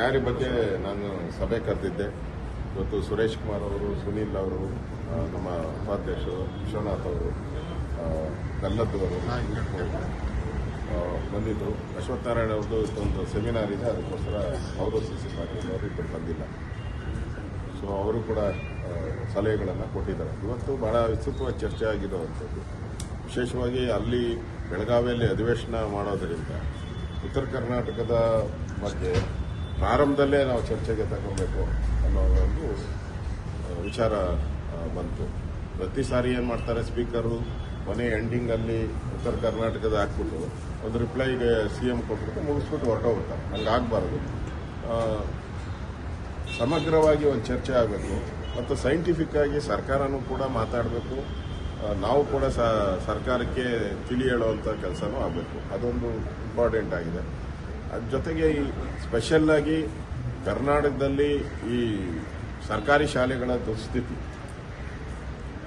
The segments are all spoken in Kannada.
ತಯಾರಿ ಬಗ್ಗೆ ನಾನು ಸಭೆ ಕರೆದಿದ್ದೆ. ಇವತ್ತು ಸುರೇಶ್ ಕುಮಾರ್ ಅವರು ಸುನೀಲ್ ಅವರು ನಮ್ಮ ಉಪಾಧ್ಯಕ್ಷರು ವಿಶ್ವನಾಥ್ ಅವರು ಕಲ್ಲದ್ದು ಗಲ್ಲದ್ದು ಅವರು ಆ, ಬಂದಿದ್ದರು ಅಶ್ವತ್ಥನಾರಾಯಣ ಅವ್ರದ್ದು ಒಂದು ಸೆಮಿನಾರ್ ಇದೆ. ಅದಕ್ಕೋಸ್ಕರ ಅವರು ಸಿ ಅವರು ಇಬ್ಬರು ಬಂದಿಲ್ಲ. ಸೊ ಅವರು ಕೂಡ ಸಲಹೆಗಳನ್ನು ಕೊಟ್ಟಿದ್ದಾರೆ. ಇವತ್ತು ಭಾಳ ವಿಸ್ತೃತವಾಗಿ ಚರ್ಚೆ ಆಗಿರುವಂಥದ್ದು. ವಿಶೇಷವಾಗಿ ಅಲ್ಲಿ ಬೆಳಗಾವಿಯಲ್ಲಿ ಅಧಿವೇಶನ ಮಾಡೋದರಿಂದ ಉತ್ತರ ಕರ್ನಾಟಕದ ಬಗ್ಗೆ ಪ್ರಾರಂಭದಲ್ಲೇ ನಾವು ಚರ್ಚೆಗೆ ತಗೊಬೇಕು ಅನ್ನೋ ಒಂದು ವಿಚಾರ ಬಂತು. ಪ್ರತಿ ಸಾರಿ ಏನು ಮಾಡ್ತಾರೆ ಸ್ಪೀಕರು? ಕೊನೆ ಎಂಡಿಂಗಲ್ಲಿ ಉತ್ತರ ಕರ್ನಾಟಕದ ಹಾಕ್ಬಿಟ್ಟು ಒಂದು ರಿಪ್ಲೈಗೆ ಸಿ ಎಂ ಕೊಟ್ಬಿಟ್ಟು ಮುಗಿಸ್ಬಿಟ್ಟು ಹೊರಟೋಗ್ಬಿಡ್ತಾರೆ. ಹಂಗೆ ಆಗಬಾರ್ದು ಸಮಗ್ರವಾಗಿ ಒಂದು ಚರ್ಚೆ ಆಗಬೇಕು. ಮತ್ತು ಸೈಂಟಿಫಿಕ್ ಆಗಿ ಸರ್ಕಾರನೂ ಕೂಡ ಮಾತಾಡಬೇಕು. ನಾವು ಕೂಡ ಸರ್ಕಾರಕ್ಕೆ ತಿಳಿ ಹೇಳುವಂಥ ಕೆಲಸನೂ ಆಗಬೇಕು. ಅದೊಂದು ಇಂಪಾರ್ಟೆಂಟ್ ಆಗಿದೆ. ಜೊತೆಗೆ ಈ ಸ್ಪೆಷಲ್ ಆಗಿ ಕರ್ನಾಟಕದಲ್ಲಿ ಈ ಸರ್ಕಾರಿ ಶಾಲೆಗಳ ದುಸ್ಥಿತಿ.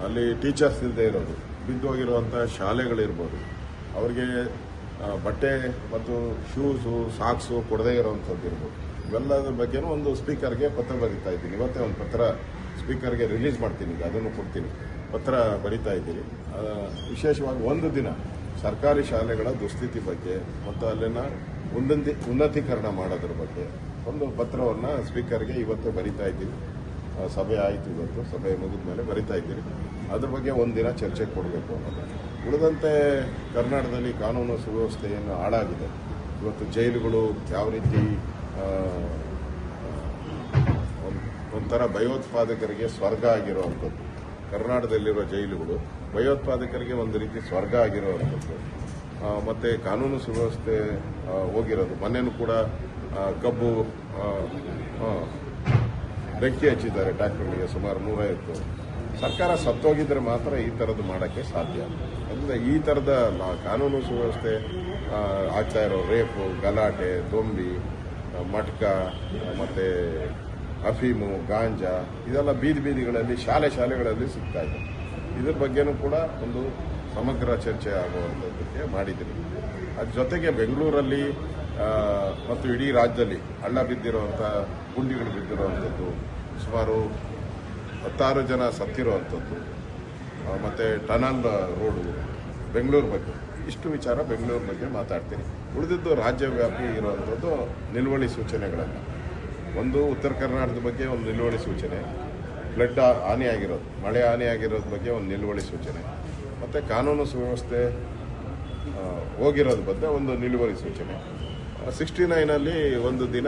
ಅಲ್ಲಿ ಟೀಚರ್ಸ್ ಇಲ್ಲದೆ ಇರೋದು ಬಿದ್ದು ಹೋಗಿರುವಂಥ ಶಾಲೆಗಳಿರ್ಬೋದು. ಅವರಿಗೆ ಬಟ್ಟೆ ಮತ್ತು ಶೂಸು ಸಾಕ್ಸು ಕೊಡದೇ ಇರೋವಂಥದ್ದು ಇರ್ಬೋದು. ಇವೆಲ್ಲದ್ರ ಬಗ್ಗೆನೂ ಒಂದು ಸ್ಪೀಕರ್ಗೆ ಪತ್ರ ಬರೀತಾ ಇದ್ದೀನಿ. ಇವತ್ತೇ ಒಂದು ಪತ್ರ ಸ್ಪೀಕರ್ಗೆ ರಿಲೀಸ್ ಮಾಡ್ತೀನಿ ಅದನ್ನು ಕೊಡ್ತೀನಿ. ಪತ್ರ ಬರಿತಾ ಇದ್ದೀನಿ. ವಿಶೇಷವಾಗಿ ಒಂದು ದಿನ ಸರ್ಕಾರಿ ಶಾಲೆಗಳ ದುಸ್ಥಿತಿ ಬಗ್ಗೆ ಮತ್ತು ಅಲ್ಲಿನ ಉನ್ನತಿ ಉನ್ನತೀಕರಣ ಮಾಡೋದ್ರ ಬಗ್ಗೆ ಒಂದು ಪತ್ರವನ್ನು ಸ್ಪೀಕರ್ಗೆ ಇವತ್ತು ಬರಿತಾ ಇದ್ದೀನಿ. ಸಭೆ ಆಯಿತು ಇವತ್ತು. ಸಭೆ ಮುಗಿದ ಮೇಲೆ ಬರಿತಾ ಇದ್ದೀರಿ ಅದ್ರ ಬಗ್ಗೆ ಒಂದಿನ ಚರ್ಚೆ ಕೊಡಬೇಕು ಅನ್ನೋದು. ಉಳಿದಂತೆ ಕರ್ನಾಟಕದಲ್ಲಿ ಕಾನೂನು ಏನು ಹಾಳಾಗಿದೆ. ಇವತ್ತು ಜೈಲುಗಳು ಯಾವ ರೀತಿ ಒಂಥರ ಭಯೋತ್ಪಾದಕರಿಗೆ ಸ್ವರ್ಗ ಆಗಿರುವಂಥದ್ದು. ಕರ್ನಾಟಕದಲ್ಲಿರೋ ಜೈಲುಗಳು ಭಯೋತ್ಪಾದಕರಿಗೆ ಒಂದು ರೀತಿ ಸ್ವರ್ಗ ಆಗಿರುವಂಥದ್ದು. ಮತ್ತೆ ಕಾನೂನು ಸುವ್ಯವಸ್ಥೆ ಹೋಗಿರೋದು. ಮೊನ್ನೆನೂ ಕೂಡ ಕಬ್ಬು ಬೆಂಕಿ ಹಚ್ಚಿದ್ದಾರೆ ಟ್ಯಾಕ್ಟರ್ಗಳಿಗೆ ಸುಮಾರು ನೂರೈವತ್ತು. ಸರ್ಕಾರ ಸತ್ತೋಗಿದ್ರೆ ಮಾತ್ರ ಈ ಥರದ್ದು ಮಾಡೋಕ್ಕೆ ಸಾಧ್ಯ. ಅಂದರೆ ಈ ಥರದ ಕಾನೂನು ಸುವ್ಯವಸ್ಥೆ ಆಗ್ತಾ ಇರೋ ರೇಪು, ಗಲಾಟೆ, ದೊಂಬಿ ಮಟ್ಕ ಮತ್ತು ಅಫೀಮು, ಗಾಂಜಾ, ಇದೆಲ್ಲ ಬೀದಿ ಬೀದಿಗಳಲ್ಲಿ, ಶಾಲೆ ಶಾಲೆಗಳಲ್ಲಿ ಸಿಗ್ತಾ ಇದೆ. ಇದ್ರ ಬಗ್ಗೆನೂ ಕೂಡ ಒಂದು ಸಮಗ್ರ ಚರ್ಚೆ ಆಗುವಂಥದ್ದಕ್ಕೆ ಮಾಡಿದ್ದೀನಿ. ಅದ್ರ ಜೊತೆಗೆ ಬೆಂಗಳೂರಲ್ಲಿ ಮತ್ತು ಇಡೀ ರಾಜ್ಯದಲ್ಲಿ ಹಳ್ಳ ಬಿದ್ದಿರುವಂಥ, ಗುಂಡಿಗಳು ಬಿದ್ದಿರುವಂಥದ್ದು, ಸುಮಾರು ಹತ್ತಾರು ಜನ ಸತ್ತಿರುವಂಥದ್ದು ಮತ್ತು ಮತ್ತೆ ಟನಲ್ ರೋಡು ಬೆಂಗಳೂರು ಬಗ್ಗೆ. ಇಷ್ಟು ವಿಚಾರ ಬೆಂಗಳೂರು ಬಗ್ಗೆ ಮಾತಾಡ್ತೀನಿ. ಉಳಿದಿದ್ದು ರಾಜ್ಯವ್ಯಾಪಿ ಇರುವಂಥದ್ದು ನಿಲುವಳಿ ಸೂಚನೆಗಳನ್ನು. ಒಂದು ಉತ್ತರ ಕರ್ನಾಟಕದ ಬಗ್ಗೆ ಒಂದು ನಿಲುವಳಿ ಸೂಚನೆ. ಫ್ಲಡ್ ಹಾನಿಯಾಗಿರೋದು, ಮಳೆ ಹಾನಿಯಾಗಿರೋದ್ರ ಬಗ್ಗೆ ಒಂದು ನಿಲುವಳಿ ಸೂಚನೆ. ಮತ್ತು ಕಾನೂನು ಸುವ್ಯವಸ್ಥೆ ಹೋಗಿರೋದು ಬಗ್ಗೆ ಒಂದು ನಿಲುವರಿ ಸೂಚನೆ. ಸಿಕ್ಸ್ಟಿ ನೈನಲ್ಲಿ ಒಂದು ದಿನ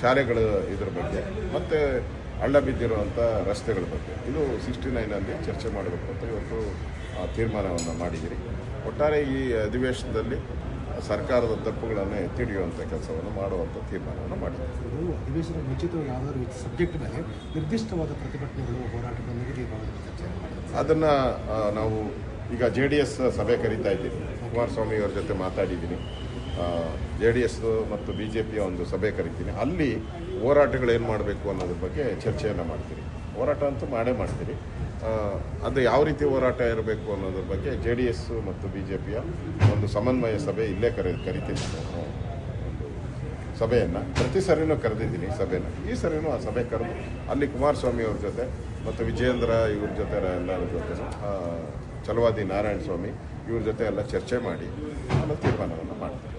ಶಾಲೆಗಳು ಇದ್ರ ಬಗ್ಗೆ, ಮತ್ತು ಹಳ್ಳ ಬಿದ್ದಿರುವಂಥ ರಸ್ತೆಗಳ ಬಗ್ಗೆ. ಇದು ಸಿಕ್ಸ್ಟಿ ನೈನಲ್ಲಿ ಚರ್ಚೆ ಮಾಡಬೇಕು ಅಂತ ಇವತ್ತು ತೀರ್ಮಾನವನ್ನು ಮಾಡಿದ್ದೀರಿ. ಒಟ್ಟಾರೆ ಈ ಅಧಿವೇಶನದಲ್ಲಿ ಸರ್ಕಾರದ ತಪ್ಪುಗಳನ್ನು ಎತ್ತಿಡಿಯುವಂಥ ಕೆಲಸವನ್ನು ಮಾಡುವಂಥ ತೀರ್ಮಾನವನ್ನು ಮಾಡಿದ್ದೀವಿ ಇದು ಅಧಿವೇಶನ ಮುಂಚಿತವಾಗಿ ಯಾವುದಾದ್ರು ಸಬ್ಜೆಕ್ಟ್ ಮೇಲೆ ನಿರ್ದಿಷ್ಟವಾದ ಪ್ರತಿಭಟನೆಗಳು ಹೋರಾಟಗಳು ಅದನ್ನು ನಾವು ಈಗ ಜೆ ಡಿ ಎಸ್ ಸಭೆ ಕರೀತಾ ಇದ್ದೀನಿ ಕುಮಾರಸ್ವಾಮಿ ಅವ್ರ ಜೊತೆ ಮಾತಾಡಿದ್ದೀನಿ. ಜೆ ಡಿ ಎಸ್ ಮತ್ತು ಬಿ ಜೆ ಪಿಯ ಒಂದು ಸಭೆ ಕರಿತೀನಿ. ಅಲ್ಲಿ ಹೋರಾಟಗಳು ಏನು ಮಾಡಬೇಕು ಅನ್ನೋದ್ರ ಬಗ್ಗೆ ಚರ್ಚೆಯನ್ನು ಮಾಡ್ತೀನಿ ಹೋರಾಟ ಅಂತೂ ಮಾಡೇ ಮಾಡ್ತೀರಿ. ಅದು ಯಾವ ರೀತಿ ಹೋರಾಟ ಇರಬೇಕು ಅನ್ನೋದ್ರ ಬಗ್ಗೆ ಜೆ ಡಿ ಎಸ್ ಮತ್ತು ಬಿ ಜೆ ಪಿಯ ಒಂದು ಸಮನ್ವಯ ಸಭೆ ಇಲ್ಲೇ ಕರೆ ಕರಿತೀನಿ ನಾನು ಒಂದು ಸಭೆಯನ್ನು. ಪ್ರತಿ ಸರಿನೂ ಕರೆದಿದ್ದೀನಿ ಸಭೆನ. ಈ ಸರಿನೂ ಆ ಸಭೆ ಕರೆದು ಅಲ್ಲಿ ಕುಮಾರಸ್ವಾಮಿ ಅವ್ರ ಜೊತೆ ಮತ್ತು ವಿಜಯೇಂದ್ರ ಇವ್ರ ಜೊತೆ ಎಲ್ಲರ ಜೊತೆ ಚಲವಾದಿ ನಾರಾಯಣ ಸ್ವಾಮಿ ಇವ್ರ ಜೊತೆ ಎಲ್ಲ ಚರ್ಚೆ ಮಾಡಿ ಅನ್ನೋ ತೀರ್ಮಾನವನ್ನು ಮಾಡ್ತೀನಿ